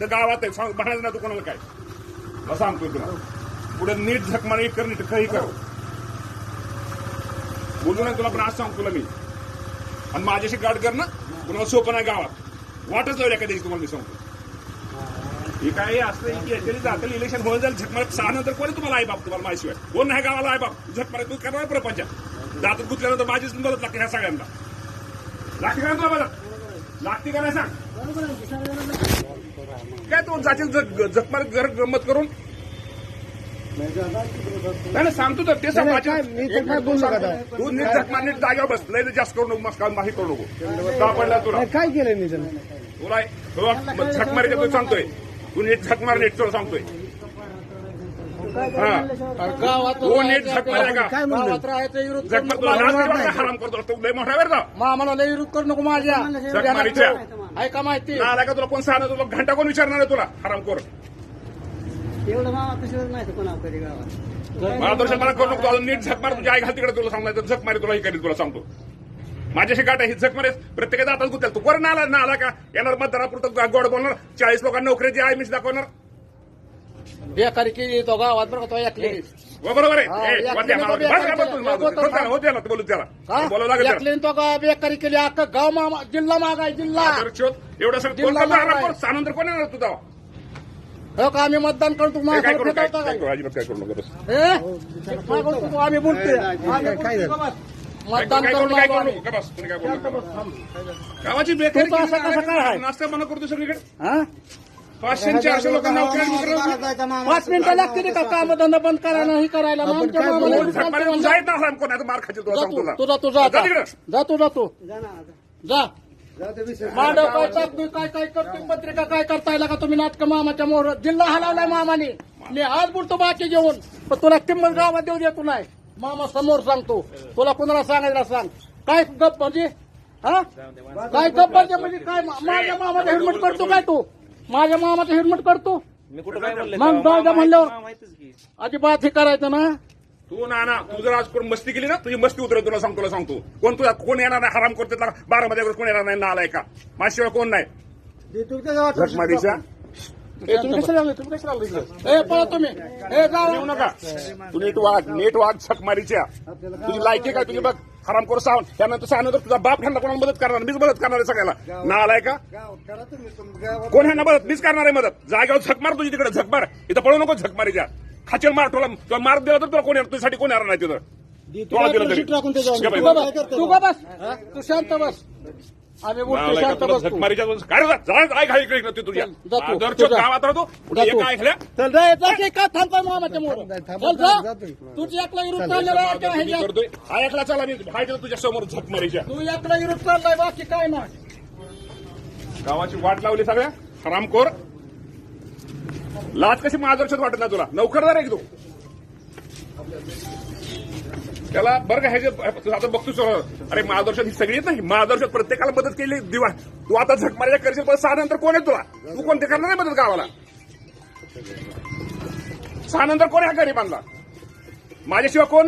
इथं गावात आहे. सांग म्हणायचं ना तू कोणाला काय. मग सांगतोय तुला. पुढे नीट झक मारा कर नीट काही कर. बोलू नाही तुला पण आज सांगतो तुला मी. आणि माझ्याशी गाठ कर ना. कुणाला सोपं नाही गावात. वाटच लावली एखाद्या दिवशी तुम्हाला मी सांगतो. हे काय असतं की याच्याने जातील इलेक्शन होऊन जाईल झकमार सहा नंतर कोणी तुम्हाला आई बाप तुम्हाला माझ्याशिवाय कोण नाही गावाला आई बाप? झकमार तू करणार प्रपंच. दातात गुतल्यानंतर माझीच मदत लागते ह्या सगळ्यांना. लागते का तुला मदत. लागते का नाही सांग? काय तू जातील झकमार घर गंमत करून? नाही नाही, सांगतो तर ते सांग? तू नीट झकमार नीट जागेवर बस लय जास्त करू नको मस्त माही करू नको. का पडला तुला? काय त्याला तुला तुला झक मारायचं तू सांगतोय. तू नीट झक मार नीट तुला सांगतोय. तू नीट काय म्हणलं विरोध झक मार तुला लाज नाही. वाटत? हराम करतो तू. लय मोठा वेळ जा मामाला लय विरोध करू नको माझ्या. मारीच्या. ऐका माहिती. आला का तुला? कोण सांगणार तुला? घंटा कोण विचारणार आहे तुला? हराम कर एवढं मामा गावात? मला दर्शन मला करू नको. तू नीट झक मार. तुझ्या आई घाल तिकडे. तुला सांगणार झक मारी तुला ही करीत तुला सांगतो. माझ्याशी गाठ आहे ही झक मारे प्रत्येकाचा आता गुतेल. तू कोण आला ना आला का? येणार मतदारापुरतं गोड बोलणार. चाळीस लोकांना नोकरीची आहे मीच दाखवणार. बेकारी केली तो गावात बरं का तो ऐकले हो, बरोबर आहे ए, या वरती केलं आम्हाला- तो बस का बेकार बस तुम्ही केलं. बोलू त्याला, हो त्याला बोलू त्याला बोलावं लागेल त्याला. ऐकले तो गा बेकारी केली अख्खा गाव मामा जिल्हा मागाय जिल्हा तर शोध, एवढं सगळं कोण जिल्हा कर. सानंतर कोण येणार तुझा हो का आम्ही मतदान करतो काय माझ्या करू काय करू अजिबात काय करू नको बस? काय करतो तू? आम्ही बोलतोय आम्ही. काय मतदान करू करून काय आलो करू आम्ही. नको का बस तुम्ही काय बोलू नका. गावाची बेकारी तू तर असं कसं काय ना, आहे? नाश्ता बंद करतो सगळीकडे हा? पाचशे आणि चारशे लोकांना पाच मिनिटं लागते का काम धंदा बंद करायला हे करायला? मग आमच्या मामाला बोलू? जायत मार तुला जा सांगतो तू तुला. तुझा तू जा. तिकडं. जा तू जा मांडव काय टाकतोय काय काय करतोय पत्रिका काय करताय? का तुम्ही नाटक मामाच्या मोहर जिल्हा हलवलाय मामाने. मी आज बोलतो बाकी जेवण पण तुला किंमत गावात देऊ देतो नाही. मामा समोर सांगतो. तुला कुणाला सांगायला सांग. काय गप म्हणजे? हा? काय गप म्हणजे म्हणजे? काय मा- माझ्या मामाचा हिरमट करतो काय तू? माझ्या मामाचा हिरमट करतो. मग जाऊ द्या म्हणल्यावर अजिबात हे करायचं ना. तू ना ना तू जर आज कोण मस्ती केली ना तुझी मस्ती उतरेल तुला सांगतो तुला सांगतो. कोण तुला कोण येणार नाही हराम करते बारा मध्ये कोण येणार नाही ना आलाय का माझ्याशिवाय कोण नाही. झकमारीच्या ए, तुम्ही कशाला आले? तुम्ही कशाला आले इकडे? ए पळा तुम्ही. ए जाऊ येऊ नका. तू नीट वाग नीट वाग झकमारीच्या तुझी लायकी काय? तुझी बघ हराम करू सांग त्यानंतर सांगणार तुझा बाप ह्यांना कोणाला मदत करणार? मीच मदत करणार आहे सगळ्याला ना आलाय का? कोण ह्यांना मदत? मीच करणार आहे मदत. जागेवर झक मार तुझी तिकडे झक मार. इथं पळू नको झक मारीच्या. खाचेल मार तुला तुला मार दिला तर तुला कोण येणार? तुझ्यासाठी कोण येणार नाही तिथं? दिलं तरी. तू आहे. बस. तू शांत बस. आम्ही शांत तुला काय रे जा, जा, काय घाई इकडे इकडे तुझ्या. चल, जा तू, आदरच्या तू जा. गावात राहतो. जा हे तू. काय ऐकल्या चल जा जा की का थांबताय मामाच्या मोर? नाही, थांबत चल नाही, जा जातोय. तुझी एकला विरोध चाललेला आहे का मी ह्याच्यात? करतोय. हा ऐकला चला मी तुझ्या समोर झक मारीच्या तू एकला विरोध चाललाय बाकी काय नाही. गावाची वाट लावली सगळ्या. हरामखोर लाज कशी मार्गदर्शक वाटत नाही तुला. नोकरदार आहे की तू त्याला बरं का ह्याचे तू आता बघतोस अरे महादर्शन ही सगळी नाही. महादर्शन प्रत्येकाला मदत केली. दिवा. तू आता झक मारायला करशील पण सहा नंतर कोण आहे तुला? तू कोणते करणार नाही मदत गावाला? सहा नंतर कोण आहे गरीबांना? माझ्याशिवाय कोण